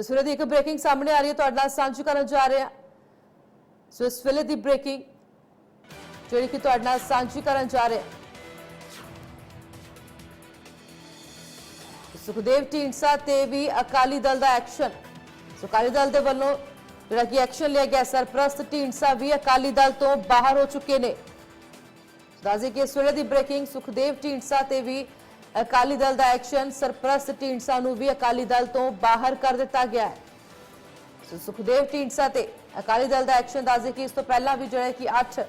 ਤਸਵੀਰਾਂ ਦੀ ਇੱਕ ਬ੍ਰੇਕਿੰਗ ਸਾਹਮਣੇ ਆ ਰਹੀ ਹੈ, ਤੁਹਾਡੇ ਸਾਂਝੀ ਕਰਨ ਜਾ ਰਹੇ ਹਾਂ। ਸੋ ਇਸ ਵੇਲੇ ਦੀ ਬ੍ਰੇਕਿੰਗ ਜਿਹੜੀ ਕਿ ਤੁਹਾਡੇ ਸਾਂਝੀ ਕਰਨ ਜਾ ਰਹੇ ਹਾਂ। ਸੁਖਦੇਵ ਢੀਂਡਸਾ ਤੇ ਵੀ ਅਕਾਲੀ ਦਲ ਦਾ ਐਕਸ਼ਨ ਸੋ ਅਕਾਲੀ ਦਲ ਦੇ ਵੱਲੋਂ ਜਿਹੜਾ ਕਿ ਐਕਸ਼ਨ ਲਿਆ ਗਿਆ, ਸਰਪ੍ਰਸਤ ਢੀਂਡਸਾ ਵੀ ਅਕਾਲੀ ਦਲ ਤੋਂ ਬਾਹਰ ਹੋ ਚੁੱਕੇ ਨੇ। ਦੱਸਦੇ ਕਿ ਇਸ ਵੇਲੇ ਦੀ ਬ੍ਰੇਕਿੰਗ ਸੁਖਦੇਵ ਢੀਂਡਸਾ ਤੇ ਵੀ ਅਕਾਲੀ ਦਲ ਦਾ ਐਕਸ਼ਨ ਸਰਪ੍ਰਸਤ ਢੀਂਡਸਾ ਨੂੰ ਵੀ ਅਕਾਲੀ ਦਲ ਤੋਂ ਬਾਹਰ ਕਰ ਦਿੱਤਾ ਗਿਆ ਹੈ। ਸੋ ਸੁਖਦੇਵ ਢੀਂਡਸਾ ਤੇ ਅਕਾਲੀ ਦਲ ਦਾ ਐਕਸ਼ਨ ਦੱਸਦੇ ਕਿ ਇਸ ਤੋਂ ਪਹਿਲਾਂ ਵੀ ਜਿਹੜਾ ਕਿ 8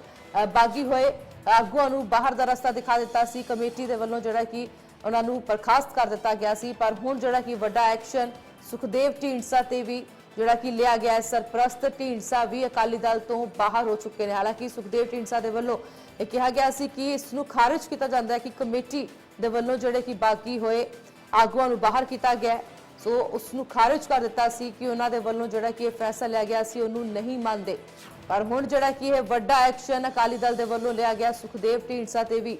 ਬਾਗੀ ਹੋਏ ਆਗੂਆਂ ਨੂੰ ਬਾਹਰ ਦਾ ਰਸਤਾ ਦਿਖਾ ਦਿੱਤਾ ਸੀ। ਕਮੇਟੀ ਦੇ ਵੱਲੋਂ ਜਿਹੜਾ ਕਿ ਉਹਨਾਂ ਨੂੰ ਬਰਖਾਸਤ ਕਰ ਦਿੱਤਾ ਗਿਆ ਸੀ। ਪਰ ਹੁਣ ਜਿਹੜਾ ਕਿ ਵੱਡਾ ਐਕਸ਼ਨ ਸੁਖਦੇਵ ਢੀਂਡਸਾ ਤੇ ਵੀ ਜਿਹੜਾ ਕਿ ਲਿਆ ਗਿਆ ਹੈ। ਸਰਪ੍ਰਸਤ ਢੀਂਡਸਾ ਵੀ ਅਕਾਲੀ ਦਲ ਤੋਂ ਬਾਹਰ ਹੋ ਚੁੱਕੇ ਨੇ। ਹਾਲਾਂਕਿ ਸੁਖਦੇਵ ਢੀਂਡਸਾ ਦੇ ਵੱਲੋਂ ਇਹ ਕਿਹਾ ਗਿਆ ਸੀ ਕਿ ਇਸ ਨੂੰ ਖਾਰਜ ਕੀਤਾ ਜਾਂਦਾ ਹੈ ਕਿ ਕਮੇਟੀ ਦੇ ਵੱਲੋਂ ਜਿਹੜੇ ਕਿ ਬਾਕੀ ਹੋਏ ਆਗੂਆਂ ਨੂੰ ਬਾਹਰ ਕੀਤਾ ਗਿਆ। ਸੋ ਉਸ ਨੂੰ ਖਾਰਜ ਕਰ ਦਿੱਤਾ ਸੀ ਕਿ ਉਹਨਾਂ ਦੇ ਵੱਲੋਂ ਜਿਹੜਾ ਕਿ ਇਹ ਫੈਸਲਾ ਲਿਆ ਗਿਆ ਸੀ, ਉਹਨੂੰ ਨਹੀਂ ਮੰਨਦੇ। ਪਰ ਹੁਣ ਜਿਹੜਾ ਕਿ ਇਹ ਵੱਡਾ ਐਕਸ਼ਨ ਅਕਾਲੀ ਦਲ ਦੇ ਵੱਲੋਂ ਲਿਆ ਗਿਆ, ਸੁਖਦੇਵ ਢੀਂਡਸਾ ਤੇ ਵੀ।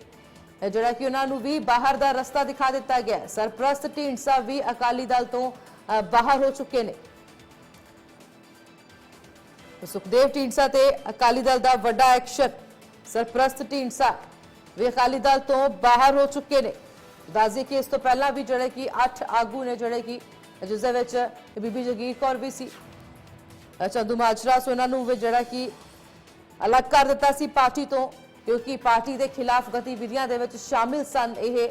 ਜਿਹੜਾ ਕਿ ਉਹਨਾਂ ਨੂੰ ਵੀ ਬਾਹਰ ਦਾ ਰਸਤਾ ਦਿਖਾ ਦਿੱਤਾ ਗਿਆ। ਸਰਪ੍ਰਸਤ ਢੀਂਡਸਾ ਵੀ ਅਕਾਲੀ ਦਲ ਤੋਂ ਬਾਹਰ ਹੋ ਚੁੱਕੇ ਨੇ। ਸੁਖਦੇਵ ਢੀਂਡਸਾ ਤੇ ਅਕਾਲੀ ਦਲ ਦਾ ਵੱਡਾ ਐਕਸ਼ਨ, ਸਰਪ੍ਰਸਤ ਢੀਂਡਸਾ। ਵੀ ਅਕਾਲੀ ਦਲ ਤੋਂ ਬਾਹਰ ਹੋ ਚੁੱਕੇ ਨੇ। ਦੱਸਦੇ ਕਿ ਇਸ ਤੋਂ ਪਹਿਲਾਂ ਵੀ ਜਿਹੜੇ ਕਿ 8 ਆਗੂ ਨੇ ਜਿਹੜੇ ਕਿ ਜਿਸ ਦੇ ਵਿੱਚ ਬੀਬੀ ਜਗੀਰ ਕੌਰ ਵੀ ਸੀ। ਅ, ਚੰਦੂ ਮਾਜਰਾ ਸੋ ਇਹਨਾਂ ਨੂੰ ਵੀ ਜਿਹੜਾ ਕਿ ਅਲੱਗ ਕਰ ਦਿੱਤਾ ਸੀ ਪਾਰਟੀ ਤੋਂ ਕਿਉਂਕਿ ਪਾਰਟੀ ਦੇ ਖਿਲਾਫ ਗਤੀਵਿਧੀਆਂ ਦੇ ਵਿੱਚ ਸ਼ਾਮਿਲ ਸਨ ਇਹ।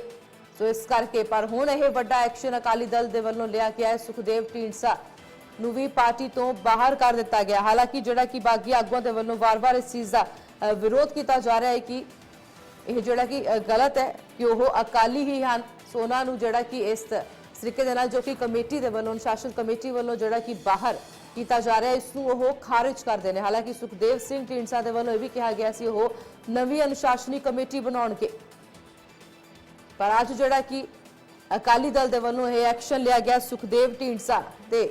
ਸੋ ਇਸ ਕਰਕੇ ਪਰ ਹੁਣ ਇਹ ਵੱਡਾ ਐਕਸ਼ਨ ਅਕਾਲੀ ਦਲ ਦੇ ਵੱਲੋਂ ਲਿਆ ਗਿਆ ਹੈ। ਸੁਖਦੇਵ ਢੀਂਡਸਾ ਨੂੰ ਵੀ ਪਾਰਟੀ ਤੋਂ ਬਾਹਰ ਕਰ ਦਿੱਤਾ ਗਿਆ। ਹਾਲਾਂਕਿ ਜਿਹੜਾ ਕਿ ਬਾਗੀ ਆਗੂਆਂ ਦੇ ਵੱਲੋਂ ਵਾਰ-ਵਾਰ ਇਸ ਚੀਜ਼ ਦਾ ਵਿਰੋਧ ਕੀਤਾ ਜਾ ਰਿਹਾ ਹੈ ਕਿ ਇਹ ਜਿਹੜਾ ਕਿ ਗਲਤ ਹੈ ਕਿ ਉਹ ਅਕਾਲੀ ਹੀ ਹਨ। ਸੋ ਉਹਨਾਂ ਨੂੰ ਜਿਹੜਾ ਕਿ ਇਸ ਤਰੀਕੇ ਦੇ ਨਾਲ ਜੋ ਕਿ ਕਮੇਟੀ ਦੇ ਵੱਲੋਂ, ਅਨੁਸ਼ਾਸਨ ਕਮੇਟੀ ਵੱਲੋਂ ਜਿਹੜਾ ਕਿ ਬਾਹਰ ਕੀਤਾ ਜਾ ਰਿਹਾ ਹੈ ਇਸ ਨੂੰ ਉਹ ਖਾਰਜ ਕਰਦੇ ਨੇ। ਹਾਲਾਂਕਿ ਸੁਖਦੇਵ ਸਿੰਘ ਢੀਂਡਸਾ ਦੇ ਵੱਲੋਂ ਇਹ ਵੀ ਕਿਹਾ ਗਿਆ ਸੀ, ਉਹ ਨਵੀਂ ਅਨੁਸ਼ਾਸਨੀ ਕਮੇਟੀ ਬਣਾਉਣਗੇ। ਪਰ ਅੱਜ ਜਿਹੜਾ ਕਿ ਅਕਾਲੀ ਦਲ ਦੇ ਵੱਲੋਂ ਇਹ ਐਕਸ਼ਨ ਲਿਆ ਗਿਆ ਸੁਖਦੇਵ ਢੀਂਡਸਾ ਤੇ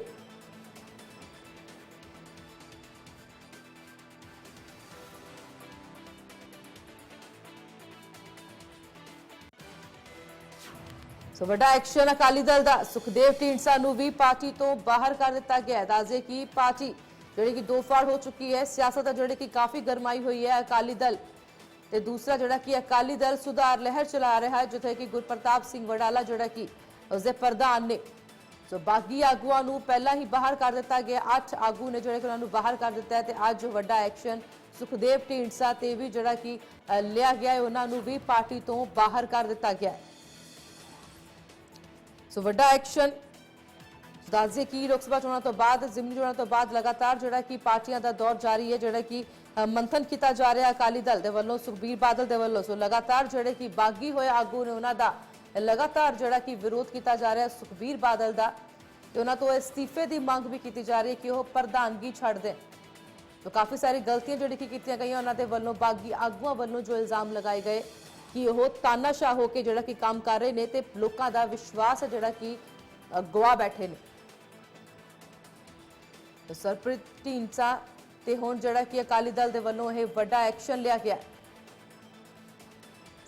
ਸੋ ਵੱਡਾ ਐਕਸ਼ਨ ਅਕਾਲੀ ਦਲ ਦਾ। ਸੁਖਦੇਵ ਢੀਂਡਸਾ ਨੂੰ ਵੀ ਪਾਰਟੀ ਤੋਂ ਬਾਹਰ ਕਰ ਦਿੱਤਾ ਗਿਆ ਹੈ। ਦੱਸਦੇ ਕਿ ਪਾਰਟੀ ਜਿਹੜੀ ਕਿ ਦੋ ਫਾੜ ਹੋ ਚੁੱਕੀ ਹੈ। ਸਿਆਸਤ ਦਾ ਜਿਹੜੀ ਕਿ ਕਾਫੀ ਗਰਮਾਈ ਹੋਈ ਹੈ ਅਕਾਲੀ ਦਲ। ਤੇ ਦੂਸਰਾ ਜਿਹੜਾ ਕਿ ਅਕਾਲੀ ਦਲ ਸੁਧਾਰ ਲਹਿਰ ਚਲਾ ਰਿਹਾ ਹੈ, ਜਿੱਥੇ ਕਿ ਗੁਰਪ੍ਰਤਾਪ ਸਿੰਘ ਵਡਾਲਾ ਜਿਹੜਾ ਕਿ ਉਸਦੇ ਪ੍ਰਧਾਨ ਨੇ। ਸੋ ਬਾਗੀ ਆਗੂਆਂ ਨੂੰ ਪਹਿਲਾਂ ਹੀ ਬਾਹਰ ਕਰ ਦਿੱਤਾ ਗਿਆ। ਅੱਠ ਆਗੂ ਨੇ ਜਿਹੜੇ ਕਿ ਉਹਨਾਂ ਨੂੰ ਬਾਹਰ ਕਰ ਦਿੱਤਾ ਹੈ ਤੇ ਅੱਜ ਵੱਡਾ ਐਕਸ਼ਨ ਸੁਖਦੇਵ ਢੀਂਡਸਾ ਤੇ ਵੀ ਜਿਹੜਾ ਕਿ ਲਿਆ ਗਿਆ ਹੈ। ਉਹਨਾਂ ਨੂੰ ਵੀ ਪਾਰਟੀ ਤੋਂ ਬਾਹਰ ਕਰ ਦਿੱਤਾ ਗਿਆ ਹੈ। ਸੋ ਵੱਡਾ ਐਕਸ਼ਨ। ਦੱਸਦੇ ਕਿ ਲੋਕ ਸਭਾ ਚੋਣਾਂ ਤੋਂ ਬਾਅਦ, ਜ਼ਿਮਨੀ ਚੋਣਾਂ ਤੋਂ ਬਾਅਦ ਲਗਾਤਾਰ ਜਿਹੜਾ ਕਿ ਪਾਰਟੀਆਂ ਦਾ ਦੌਰ ਜਾਰੀ ਹੈ, ਜਿਹੜਾ ਕਿ ਮੰਥਨ ਕੀਤਾ ਜਾ ਰਿਹਾ ਅਕਾਲੀ ਦਲ ਦੇ ਵੱਲੋਂ, ਸੁਖਬੀਰ ਬਾਦਲ ਦੇ ਵੱਲੋਂ। ਸੋ ਲਗਾਤਾਰ ਜਿਹੜੇ ਕਿ ਬਾਗੀ ਹੋਏ ਆਗੂ ਨੇ ਉਹਨਾਂ ਦਾ ਲਗਾਤਾਰ ਜਿਹੜਾ ਕਿ ਵਿਰੋਧ ਕੀਤਾ ਜਾ ਰਿਹਾ ਸੁਖਬੀਰ ਬਾਦਲ ਦਾ। ਤੇ ਉਹਨਾਂ ਤੋਂ ਅਸਤੀਫੇ ਦੀ ਮੰਗ ਵੀ ਕੀਤੀ ਜਾ ਰਹੀ ਹੈ ਕਿ ਉਹ ਪ੍ਰਧਾਨਗੀ ਛੱਡ ਦੇਣ। ਤੋ ਕਾਫੀ ਸਾਰੀ ਗਲਤੀਆਂ ਜਿਹੜੀ ਕਿ ਕੀਤੀਆਂ ਗਈਆਂ, ਉਹਨਾਂ ਦੇ ਵੱਲੋਂ ਬਾਗੀ ਆਗੂਆਂ ਵੱਲੋਂ ਜੋ ਇਲਜ਼ਾਮ ਲਗਾਏ ਗਏ। ਕਿ ਉਹ ਤਾਨਾਸ਼ਾਹ ਹੋ ਕੇ ਜਿਹੜਾ ਕਿ ਕੰਮ ਕਰ ਰਹੇ ਨੇ ਤੇ ਲੋਕਾਂ ਦਾ ਵਿਸ਼ਵਾਸ ਹੈ ਜਿਹੜਾ ਕਿ ਅ, ਗਵਾ ਬੈਠੇ ਨੇ ਸਰਪ੍ਰੀਤ ਢੀਂਡਸਾ ਤੇ ਹੁਣ ਜਿਹੜਾ ਕਿ ਅਕਾਲੀ ਦਲ ਦੇ ਵੱਲੋਂ ਇਹ ਵੱਡਾ ਐਕਸ਼ਨ ਲਿਆ ਗਿਆ ਹੈ।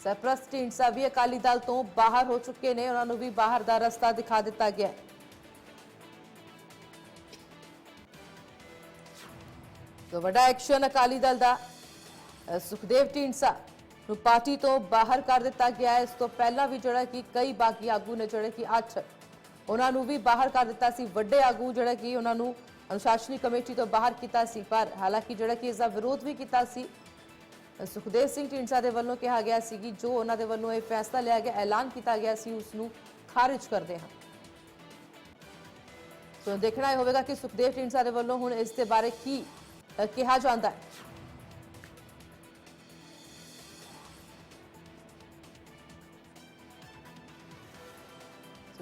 ਸਰਪ੍ਰਸਤ ਢੀਂਡਸਾ ਵੀ ਅਕਾਲੀ ਦਲ ਤੋਂ ਬਾਹਰ ਹੋ ਚੁੱਕੇ ਨੇ ਉਹਨਾਂ ਨੂੰ ਵੀ ਬਾਹਰ ਦਾ ਰਸਤਾ ਦਿਖਾ ਦਿੱਤਾ ਗਿਆ ਹੈ। ਸੋ ਵੱਡਾ ਐਕਸ਼ਨ ਅਕਾਲੀ ਦਲ ਦਾ ਸੁਖਦੇਵ ਢੀਂਡਸਾ ਨੂੰ ਪਾਰਟੀ ਤੋਂ ਬਾਹਰ ਕਰ ਦਿੱਤਾ ਗਿਆ ਹੈ। ਇਸ ਤੋਂ ਪਹਿਲਾਂ ਵੀ ਜਿਹੜਾ ਕਿ ਕਈ ਬਾਕੀ ਆਗੂ ਨੇ ਜਿਹੜੇ ਕਿ 8 ਉਹਨਾਂ ਨੂੰ ਵੀ ਬਾਹਰ ਕਰ ਦਿੱਤਾ ਸੀ। ਵੱਡੇ ਆਗੂ ਜਿਹੜਾ ਕਿ ਉਹਨਾਂ ਨੂੰ ਅਨੁਸ਼ਾਸਨੀ ਕਮੇਟੀ ਤੋਂ ਬਾਹਰ ਕੀਤਾ ਸੀ। ਪਰ ਹਾਲਾਂਕਿ ਜਿਹੜਾ ਕਿ ਇਸ ਦਾ ਵਿਰੋਧ ਵੀ ਕੀਤਾ ਸੀ, ਸੁਖਦੇਵ ਸਿੰਘ ਢੀਂਡਸਾ ਦੇ ਵੱਲੋਂ ਕਿਹਾ ਗਿਆ ਸੀ ਕਿ ਜੋ ਉਹਨਾਂ ਦੇ ਵੱਲੋਂ ਇਹ ਫੈਸਲਾ ਲਿਆ ਗਿਆ, ਐਲਾਨ ਕੀਤਾ ਗਿਆ ਸੀ, ਉਸ ਨੂੰ ਖਾਰਜ ਕਰਦੇ ਹਾਂ। ਸੋ ਦੇਖਣਾ ਹੋਵੇਗਾ ਕਿ ਸੁਖਦੇਵ ਢੀਂਡਸਾ ਦੇ ਵੱਲੋਂ ਹੁਣ ਇਸ ਦੇ ਬਾਰੇ ਕੀ ਕਿਹਾ ਜਾਂਦਾ ਹੈ।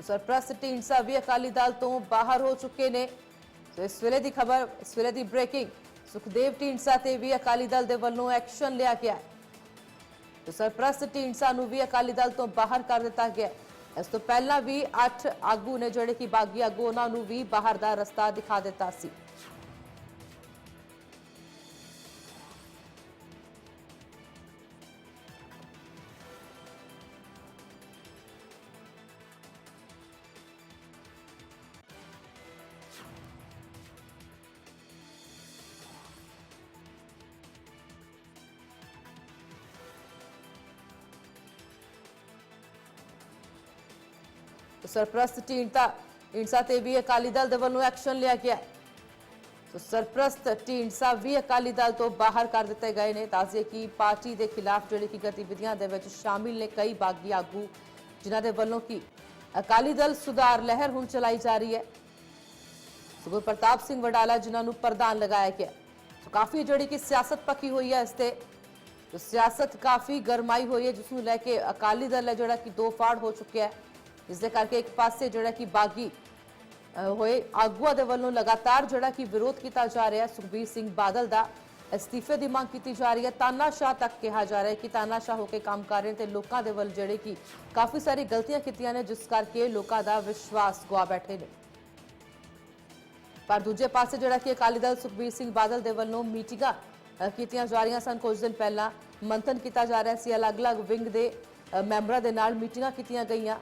ਸਰਪ੍ਰਸਤ ਢੀਂਡਸਾ ਵੀ ਅਕਾਲੀ ਦਲ ਤੋਂ ਬਾਹਰ ਹੋ ਚੁੱਕੇ ਨੇ। ਸੋ ਇਸ ਵੇਲੇ ਦੀ ਖਬਰ, ਇਸ ਵੇਲੇ ਦੀ ਬ੍ਰੇਕਿੰਗ, ਸੁਖਦੇਵ ਢੀਂਡਸਾ ਤੇ ਵੀ ਅਕਾਲੀ ਦਲ ਦੇ ਵੱਲੋਂ ਐਕਸ਼ਨ ਲਿਆ ਗਿਆ ਹੈ। ਤੇ ਸਰਪ੍ਰਸਤ ਢੀਂਡਸਾ ਨੂੰ ਵੀ ਅਕਾਲੀ ਦਲ ਤੋਂ ਬਾਹਰ ਕਰ ਦਿੱਤਾ ਗਿਆ ਇਸ ਤੋਂ ਪਹਿਲਾਂ ਵੀ 8 ਆਗੂ ਨੇ, ਜਿਹੜੇ ਕਿ ਬਾਗੀ ਆਗੂ, ਉਹਨਾਂ ਨੂੰ ਵੀ ਬਾਹਰ ਦਾ ਰਸਤਾ ਦਿਖਾ ਦਿੱਤਾ ਸੀ। ਤੇ ਸਰਪ੍ਰਸਤ ਢੀਂਡਸਾ ਢੀਂਡਸਾ ਤੇ ਵੀ ਅਕਾਲੀ ਦਲ ਦੇ ਵੱਲੋਂ ਐਕਸ਼ਨ ਲਿਆ ਗਿਆ ਸੋ ਸਰਪ੍ਰਸਤ ਢੀਂਡਸਾ ਵੀ ਅਕਾਲੀ ਦਲ ਤੋਂ ਬਾਹਰ ਕਰ ਦਿੱਤੇ ਗਏ ਨੇ ਤਾਜ਼ੇ ਕਿ ਪਾਰਟੀ ਦੇ ਖਿਲਾਫ ਜਿਹੜੀ ਕਿ ਗਤੀਵਿਧੀਆਂ ਦੇ ਵਿੱਚ ਸ਼ਾਮਿਲ ਨੇ ਕਈ ਬਾਗੀ ਆਗੂ ਜਿਨ੍ਹਾਂ ਦੇ ਵੱਲੋਂ ਕਿ ਅਕਾਲੀ ਦਲ ਸੁਧਾਰ ਲਹਿਰ ਹੁਣ ਚਲਾਈ ਜਾ ਰਹੀ ਹੈ ਸੁਖਬੀਰ ਪ੍ਰਤਾਪ ਸਿੰਘ ਵਡਾਲਾ ਜਿਨ੍ਹਾਂ ਨੂੰ ਪ੍ਰਧਾਨ ਲਗਾਇਆ ਗਿਆ ਸੋ ਕਾਫੀ ਜਿਹੜੀ ਕਿ ਸਿਆਸਤ ਪੱਕੀ ਹੋਈ ਹੈ ਇਸ ਤੇ ਸਿਆਸਤ ਕਾਫੀ ਗਰਮਾਈ ਹੋਈ ਹੈ ਜਿਸ ਨੂੰ ਲੈ ਕੇ ਅਕਾਲੀ ਦਲ ਹੈ ਜਿਹੜਾ ਕਿ ਦੋ ਫਾੜ ਹੋ ਚੁੱਕਿਆ ਹੈ ਇਸ ਦੇ ਕਰਕੇ ਇੱਕ ਪਾਸੇ ਜਿਹੜਾ ਕਿ ਬਾਗੀ ਹੋਏ ਆਗੂਆਂ ਦੇ ਵੱਲੋਂ ਲਗਾਤਾਰ ਜਿਹੜਾ ਕਿ ਵਿਰੋਧ ਕੀਤਾ ਜਾ ਰਿਹਾ ਸੁਖਬੀਰ ਸਿੰਘ ਬਾਦਲ ਦਾ ਅਸਤੀਫੇ ਦੀ ਮੰਗ ਕੀਤੀ ਜਾ ਰਹੀ ਹੈ। ਤਾਨਾਸ਼ਾਹ ਤੱਕ ਕਿਹਾ ਜਾ ਰਿਹਾ ਹੈ ਕਿ ਤਾਨਾਸ਼ਾਹ ਹੋ ਕੇ ਕੰਮ ਕਰ ਰਹੇ ਨੇ ਤੇ ਲੋਕਾਂ ਦੇ ਵੱਲ ਜਿਹੜੇ ਕਿ ਕਾਫੀ ਸਾਰੀ ਗਲਤੀਆਂ ਕੀਤੀਆਂ ਨੇ, ਜਿਸ ਕਰਕੇ ਲੋਕਾਂ ਦਾ ਵਿਸ਼ਵਾਸ ਗਵਾ ਬੈਠੇ ਨੇ। ਪਰ ਦੂਜੇ ਪਾਸੇ ਜਿਹੜਾ ਕਿ ਅਕਾਲੀ ਦਲ ਸੁਖਬੀਰ ਸਿੰਘ ਬਾਦਲ ਦੇ ਵੱਲੋਂ ਮੀਟਿੰਗਾਂ ਕੀਤੀਆਂ ਜਾ ਰਹੀਆਂ ਸਨ। ਕੁਝ ਦਿਨ ਪਹਿਲਾਂ ਮੰਥਨ ਕੀਤਾ ਜਾ ਰਿਹਾ ਸੀ। ਅਲੱਗ-ਅਲੱਗ ਵਿੰਗ ਦੇ ਮੈਂਬਰਾਂ ਦੇ ਨਾਲ ਮੀਟਿੰਗਾਂ ਕੀਤੀਆਂ ਗਈਆਂ।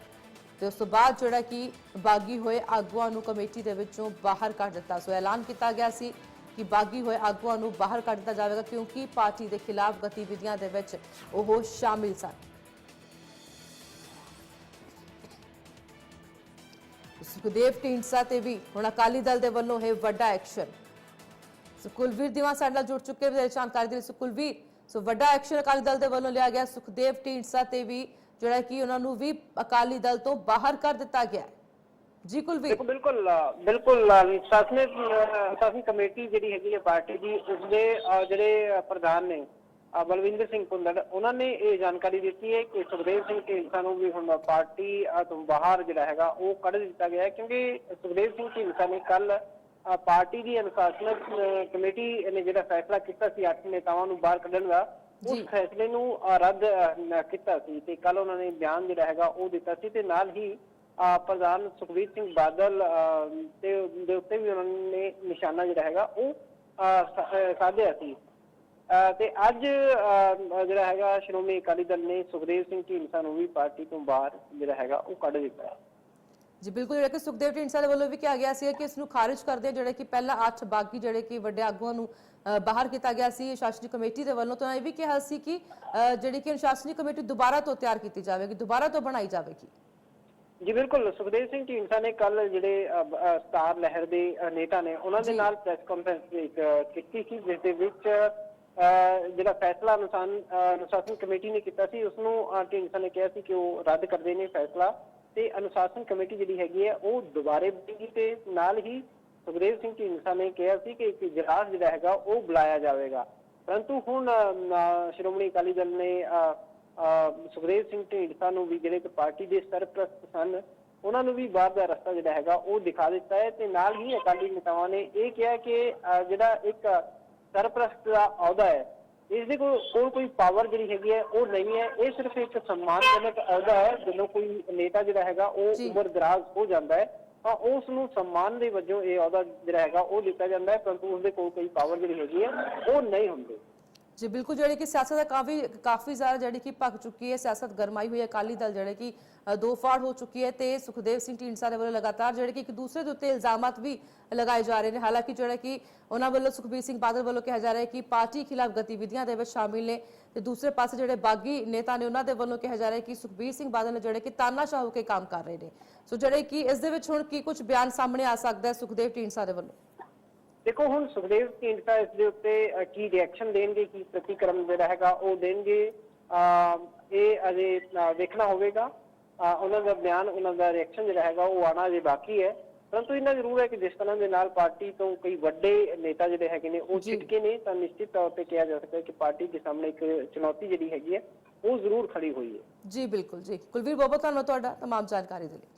ਤੇ ਉਸ ਤੋਂ ਬਾਅਦ ਜਿਹੜਾ ਕਿ ਬਾਗੀ ਹੋਏ ਆਗੂਆਂ ਨੂੰ ਕਮੇਟੀ ਦੇ ਵਿੱਚੋਂ ਬਾਹਰ ਕੱਢ ਦਿੱਤਾ। ਸੋ ਐਲਾਨ ਕੀਤਾ ਗਿਆ ਸੀ ਕਿ ਬਾਗੀ ਹੋਏ ਆਗੂਆਂ ਨੂੰ ਬਾਹਰ ਕੱਢ ਦਿੱਤਾ ਜਾਵੇਗਾ ਕਿਉਂਕਿ ਪਾਰਟੀ ਦੇ ਖਿਲਾਫ ਗਤੀਵਿਧੀਆਂ ਦੇ ਵਿੱਚ ਉਹ ਸ਼ਾਮਿਲ ਸਨ। ਸੁਖਦੇਵ ਢੀਂਡਸਾ ਤੇ ਵੀ ਹੁਣ ਅਕਾਲੀ ਦਲ ਦੇ ਵੱਲੋਂ ਹੈ ਵੱਡਾ ਐਕਸ਼ਨ। ਸੋ ਕੁਲਵੀਰ ਸਾਡੇ ਨਾਲ ਜੁੜ ਚੁੱਕੇ ਨੇ, ਜਾਣਕਾਰੀ ਦੇ ਲਈ ਸੋ ਸੋ ਵੱਡਾ ਐਕਸ਼ਨ ਅਕਾਲੀ ਦਲ ਦੇ ਵੱਲੋਂ ਲਿਆ ਗਿਆ। ਸੁਖਦੇਵ ਢੀਂਡਸਾ ਤੇ ਵੀ ਜਿਹੜਾ ਕਿ ਉਹਨਾਂ ਨੂੰ ਵੀ ਅਕਾਲੀ ਦਲ ਤੋਂ ਬਾਹਰ ਕਰ ਦਿੱਤਾ ਗਿਆ ਹੈ। ਜੀ ਕੁਲਵੀਰ ਬਿਲਕੁਲ ਬਿਲਕੁਲ ਸ਼ਾਸਨਿਕ ਸ਼ਾਸਨ ਕਮੇਟੀ ਜਿਹੜੀ ਹੈਗੀ ਹੈ ਪਾਰਟੀ ਦੀ ਉਸਦੇ ਅ, ਜਿਹੜੇ ਪ੍ਰਧਾਨ ਨੇ ਬਲਵਿੰਦਰ ਸਿੰਘ ਕੁੰਦੜ ਉਹਨਾਂ ਨੇ ਇਹ ਜਾਣਕਾਰੀ ਦਿੱਤੀ ਹੈ ਕਿ ਸੁਖਦੇਵ ਸਿੰਘ ਢੀਂਡਸਾ ਨੂੰ ਵੀ ਹੁਣ ਪਾਰਟੀ ਤੋਂ ਬਾਹਰ ਜਿਹੜਾ ਹੈਗਾ ਉਹ ਕੱਢ ਦਿੱਤਾ ਗਿਆ ਹੈ ਕਿਉਂਕਿ ਸੁਖਦੇਵ ਸਿੰਘ ਢੀਂਡਸਾ ਨੇ ਕੱਲ ਪਾਰਟੀ ਦੀ ਅਨੁਸ਼ਾਸਨਕ ਕਮੇਟੀ ਨੇ ਜਿਹੜਾ ਫੈਸਲਾ ਕੀਤਾ ਸੀ ਅੱਠ ਨੇਤਾਵਾਂ ਨੂੰ ਬਾਹਰ ਕੱਢਣ ਦਾ ਉਸ। ਫੈਸਲੇ ਨੂੰ ਰੱਦ ਕੀਤਾ ਸੀ ਤੇ ਕੱਲ ਉਹਨਾਂ ਨੇ ਬਿਆਨ ਜਿਹੜਾ ਹੈਗਾ ਉਹ ਦਿੱਤਾ ਸੀ ਤੇ ਨਾਲ ਹੀ ਪ੍ਰਧਾਨ ਸੁਖਬੀਰ ਸਿੰਘ ਬਾਦਲ ਤੇ ਦੇ ਉੱਤੇ ਵੀ ਉਹਨਾਂ ਨੇ ਨਿਸ਼ਾਨਾ ਜਿਹੜਾ ਹੈਗਾ ਉਹ ਸਾਧਿਆ ਸੀ ਤੇ ਅੱਜ ਜਿਹੜਾ ਹੈਗਾ ਸ਼੍ਰੋਮਣੀ ਅਕਾਲੀ ਦਲ ਨੇ ਸੁਖਦੇਵ ਸਿੰਘ ਢੀਂਡਸਾ ਨੂੰ ਵੀ ਪਾਰਟੀ ਤੋਂ ਬਾਹਰ ਜਿਹੜਾ ਹੈਗਾ ਉਹ ਕੱਢ ਦਿੱਤਾ ਹੈ ਜੀ ਬਿਲਕੁਲ ਜਿਹੜਾ ਕਿ ਸੁਖਦੇਵ ਢੀਂਡਸਾ ਦੇ ਵੱਲੋਂ ਵੀ ਕਿਹਾ ਗਿਆ ਸੀ ਕਿ ਇਸ ਨੂੰ ਖਾਰਿਜ ਕਰਦੇ ਜਿਹੜੇ ਕਿ ਪਹਿਲਾਂ ਅੱਠ ਬਾਗੀ ਜਿਹੜੇ ਕਿ ਵੱਡੇ ਆਗੂਆਂ ਨੂੰ ਬਾਹਰ ਕੀਤਾ ਗਿਆ ਸੀ ਸ਼ਾਸਨੀ ਕਮੇਟੀ ਦੇ ਵੱਲੋਂ ਤਾਂ ਇਹ ਵੀ ਕਿਹਾ ਸੀ ਕਿ ਜਿਹੜੀ ਕਿ ਸ਼ਾਸਨੀ ਕਮੇਟੀ ਦੁਬਾਰਾ ਤੋਂ ਤਿਆਰ ਕੀਤੀ ਜਾਵੇਗੀ ਦੁਬਾਰਾ ਤੋਂ ਬਣਾਈ ਜਾਵੇਗੀ ਜੀ ਬਿਲਕੁਲ ਸੁਖਦੇਵ ਸਿੰਘ ਢੀਂਡਸਾ ਨੇ ਕੱਲ ਜਿਹੜੇ ਸਟਾਰ ਲਹਿਰ ਦੇ ਨੇਤਾ ਨੇ ਉਹਨਾਂ ਦੇ। ਨਾਲ ਪ੍ਰੈਸ ਕਾਨਫਰੰਸ ਕੀਤੀ ਸੀ ਜਿਸ ਦੇ ਵਿੱਚ ਜਿਹੜਾ ਫੈਸਲਾ ਅਨੁਸਾਨ ਅਨੁਸ਼ਾਸਨ ਕਮੇਟੀ ਨੇ ਕੀਤਾ ਸੀ ਉਸ ਨੂੰ ਢੀਂਡਸਾ ਨੇ ਕਿਹਾ ਸੀ ਕਿ ਉਹ ਰੱਦ ਕਰਦੇ ਨੇ ਫੈਸਲਾ ਤੇ ਅਨੁਸ਼ਾਸਨ ਕਮੇਟੀ ਜਿਹੜੀ ਹੈਗੀ ਹੈ ਉਹ ਦੁਬਾਰੇ ਬਣੇਗੀ ਤੇ ਨਾਲ ਹੀ ਸੁਖਦੇਵ ਸਿੰਘ ਢੀਂਡਸਾ ਨੇ ਕਿਹਾ ਸੀ ਕਿ ਇੱਕ ਇਜਲਾਸ ਜਿਹੜਾ ਹੈਗਾ ਉਹ ਬੁਲਾਇਆ ਜਾਵੇਗਾ। ਪਰੰਤੂ ਹੁਣ ਸ਼੍ਰੋਮਣੀ ਅਕਾਲੀ ਦਲ ਨੇ ਅ, ਸੁਖਦੇਵ ਸਿੰਘ ਢੀਂਡਸਾ ਨੂੰ ਵੀ ਜਿਹੜੇ ਕਿ ਪਾਰਟੀ ਦੇ ਸਰਪ੍ਰਸਤ ਸਨ ਉਹਨਾਂ ਨੂੰ ਵੀ ਬਾਹਰ ਦਾ ਰਸਤਾ ਜਿਹੜਾ ਹੈਗਾ ਉਹ ਦਿਖਾ ਦਿੱਤਾ ਹੈ ਤੇ ਨਾਲ ਹੀ ਅਕਾਲੀ ਨੇਤਾਵਾਂ ਨੇ ਇਹ ਕਿਹਾ ਕਿ ਜਿਹੜਾ ਇੱਕ ਸਰਪ੍ਰਸਤ ਦਾ ਅਹੁਦਾ ਹੈ ਇਸ ਦੇ ਕੋਲ ਕੋਈ ਪਾਵਰ ਜਿਹੜੀ ਹੈਗੀ ਹੈ ਉਹ ਨਹੀਂ ਹੈ ਇਹ ਸਿਰਫ ਇੱਕ ਸਨਮਾਨਜਨਕ ਅਹੁਦਾ ਹੈ ਜਦੋਂ ਕੋਈ ਨੇਤਾ ਜਿਹੜਾ ਹੈਗਾ ਉਹ। ਉਮਰ ਦਰਾਜ਼ ਹੋ ਜਾਂਦਾ ਹੈ ਤਾਂ ਉਸ ਨੂੰ ਸਨਮਾਨ ਦੇ ਵਜੋਂ ਇਹ ਅਹੁਦਾ ਜਿਹੜਾ ਹੈਗਾ ਉਹ ਦਿੱਤਾ ਜਾਂਦਾ ਹੈ ਪਰੰਤੂ ਉਸ ਦੇ ਕੋਲ ਕੋਈ ਪਾਵਰ ਜਿਹੜੀ ਹੈਗੀ ਹੈ ਉਹ ਨਹੀਂ ਹੁੰਦੀ ਜੀ, ਬਿਲਕੁਲ ਜਿਹੜੀ ਕਿ ਸਿਆਸਤ ਦਾ ਕਾਫੀ ਕਾਫੀ ਜ਼ਿਆਦਾ ਜਿਹੜੀ ਕਿ ਭੱਗ ਚੁੱਕੀ ਹੈ, ਸਿਆਸਤ ਗਰਮਾਈ ਹੋਈ ਹੈ, ਅਕਾਲੀ ਦਲ ਜਿਹੜੇ ਕਿ ਦੋ ਫਾੜ ਹੋ ਚੁੱਕੀ ਹੈ ਤੇ ਸੁਖਦੇਵ ਸਿੰਘ ਢੀਂਡਸਾ ਦੇ ਵੱਲੋਂ ਲਗਾਤਾਰ ਜਿਹੜੇ ਕਿ ਇੱਕ ਦੂਸਰੇ ਦੇ ਉੱਤੇ ਇਲਜ਼ਾਮਾਤ ਵੀ ਲਗਾਏ ਜਾ ਰਹੇ ਨੇ। ਹਾਲਾਂਕਿ ਜਿਹੜਾ ਕਿ ਉਹਨਾਂ ਵੱਲੋਂ ਸੁਖਬੀਰ ਸਿੰਘ ਬਾਦਲ ਵੱਲੋਂ ਕਿਹਾ ਜਾ ਰਿਹਾ ਹੈ ਕਿ ਪਾਰਟੀ ਖਿਲਾਫ ਗਤੀਵਿਧੀਆਂ ਦੇ ਵਿੱਚ ਸ਼ਾਮਿਲ ਨੇ ਤੇ ਦੂਸਰੇ ਪਾਸੇ ਜਿਹੜੇ ਬਾਗੀ ਨੇਤਾ ਨੇ ਉਹਨਾਂ ਦੇ ਵੱਲੋਂ ਕਿਹਾ ਜਾ ਰਿਹਾ ਹੈ ਕਿ ਸੁਖਬੀਰ ਸਿੰਘ ਬਾਦਲ ਨੇ ਜਿਹੜੇ ਕਿ ਤਾਨਾਸ਼ਾਹ ਹੋ ਕੇ ਕੰਮ ਕਰ ਰਹੇ ਨੇ। ਸੋ ਜਿਹੜੇ ਕਿ ਇਸ ਦੇ ਵਿੱਚ ਹੁਣ ਕੀ ਕੁਝ ਬਿਆਨ ਸਾਹਮਣੇ ਆ ਸਕਦਾ ਹੈ ਸੁਖਦੇਵ ਢੀਂਡਸਾ ਦੇ ਵੱਲੋਂ? ਦੇਖੋ ਹੁਣ ਸੁਖਦੇਵ ਢੀਂਡਸਾ ਇਸ ਦੇ ਉੱਤੇ ਅ, ਕੀ ਰਿਐਕਸ਼ਨ ਦੇਣਗੇ ਕੀ ਪ੍ਰਤੀਕਰਮ ਜਿਹੜਾ ਹੈਗਾ ਉਹ ਦੇਣਗੇ ਅ, ਇਹ ਅਜੇ ਅ, ਵੇਖਣਾ ਹੋਵੇਗਾ ਅ, ਉਹਨਾਂ ਦਾ ਬਿਆਨ ਉਹਨਾਂ ਦਾ ਰਿਐਕਸ਼ਨ ਜਿਹੜਾ ਹੈਗਾ ਉਹ ਆਣਾ ਅਜੇ ਬਾਕੀ ਹੈ ਪਰੰਤੂ ਇਹਨਾਂ ਜ਼ਰੂਰ ਹੈ ਕਿ ਜਿਸ ਤਰ੍ਹਾਂ ਦੇ ਨਾਲ ਪਾਰਟੀ ਤੋਂ ਕਈ ਵੱਡੇ ਨੇਤਾ ਜਿਹੜੇ ਹੈਗੇ ਨੇ ਉਹ ਜੀ। ਛਿਟਕੇ ਨੇ ਤਾਂ ਨਿਸ਼ਚਿਤ ਤੌਰ ਤੇ ਕਿਹਾ ਜਾ ਸਕਦਾ ਹੈ ਕਿ ਪਾਰਟੀ ਦੇ ਸਾਹਮਣੇ ਇੱਕ ਚੁਣੌਤੀ ਜਿਹੜੀ ਹੈਗੀ ਹੈ ਉਹ ਜ਼ਰੂਰ ਖੜੀ ਹੋਈ ਹੈ ਜੀ ਬਿਲਕੁਲ ਜੀ ਕੁਲਵੀਰ ਬੋਬੋ ਤੁਹਾਨੂੰ ਤੁਹਾਡਾ तमाम ਜਾਣਕਾਰੀ ਦੇ ਲਈ